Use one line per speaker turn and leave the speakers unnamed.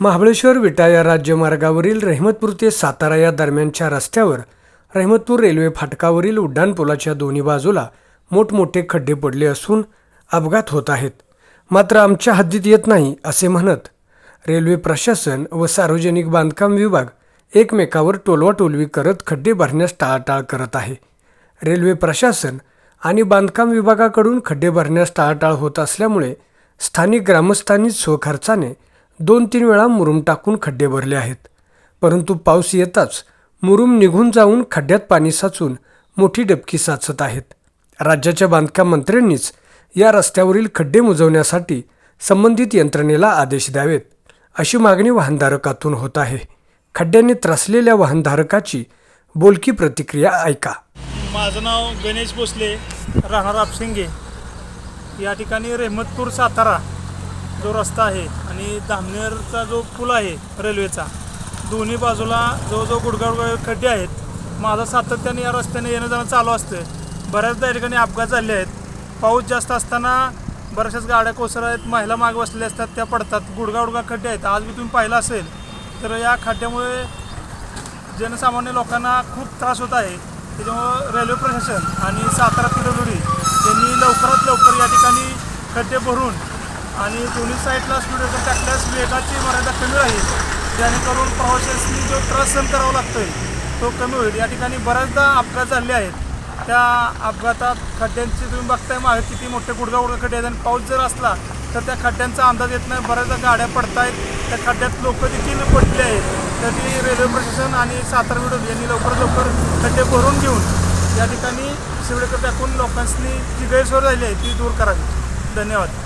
महाबळेश्वर विटा या राज्यमार्गावरील रहमतपूर ते सातारा या दरम्यानच्या रस्त्यावर रहमतपूर रेल्वे फाटकावरील उड्डाणपुलाच्या दोन्ही बाजूला मोठमोठे खड्डे पडले असून अपघात होत आहेत. मात्र आमच्या हद्दीत येत नाही असे म्हणत रेल्वे प्रशासन व सार्वजनिक बांधकाम विभाग एकमेकावर टोलवाटोलवी करत खड्डे भरण्यास टाळाटाळ करत आहे. रेल्वे प्रशासन आणि बांधकाम विभागाकडून खड्डे भरण्यास टाळाटाळ होत असल्यामुळे स्थानिक ग्रामस्थांनी स्वखर्चाने दोन तीन वेळा मुरुम टाकून खड्डे भरले आहेत. परंतु पाऊस येताच मुरुम निघून जाऊन खड्ड्यात पाणी साचून मोठी डबकी साचत आहेत. राज्याच्या बांधकाम मंत्र्यांनीच या रस्त्यावरील खड्डे मुजवण्यासाठी संबंधित यंत्रणेला आदेश द्यावेत अशी मागणी वाहनधारकातून होत आहे. खड्ड्यांनी त्रासलेल्या वाहनधारकाची बोलकी प्रतिक्रिया ऐका.
माझं नाव गणेश भोसले राहणार आपसिंगे या ठिकाणी रेहमतपूर सातारा जो रस्ता आहे आणि धामनेरचा जो पूल आहे रेल्वेचा दोन्ही बाजूला जवळजवळ गुडगाड खड्डे आहेत. माझं सातत्याने या रस्त्याने येणं जाणं चालू असतं बऱ्याचदा या ठिकाणी अपघात झाले आहेत. पाऊस जास्त असताना बऱ्याचशाच गाड्या कोसर आहेत महिला मागे बसलेल्या असतात त्या पडतात. गुडगा उडगा खड्डे आहेत. आज मी तुम्ही पाहिलं असेल तर या खड्ड्यामुळे जनसामान्य लोकांना खूप त्रास होत आहे. त्याच्यामुळं रेल्वे प्रशासन आणि सातारा पिडब्ल्यूडी यांनी लवकरात लवकर या ठिकाणी खड्डे भरून आणि दोन्ही साईडला स्पीड ब्रेकर टाकल्यास वेगाची मर्यादा कमी राहील. जेणेकरून प्रवाशांनी जो त्रास सहन करावा लागतोय तो कमी होईल. या ठिकाणी बऱ्याचदा अपघात झाले आहेत. त्या अपघातात खड्ड्यांची तुम्ही बघताय मागे किती मोठे गुडगा गुडगा खड्डे आहेत. आणि पाऊस जर असला तर त्या खड्ड्यांचा अंदाज येत नाही. बऱ्याचदा गाड्या पडतायत. त्या खड्ड्यात लोक देखील पडले आहेत. तर ती रेल्वे प्रशासन आणि सातारा विडोल यांनी लवकरात लवकर खड्डे भरून घेऊन या ठिकाणी शिवडेकर टाकून लोकांनी जी गैरसोय झाली आहे ती दूर करावी. धन्यवाद.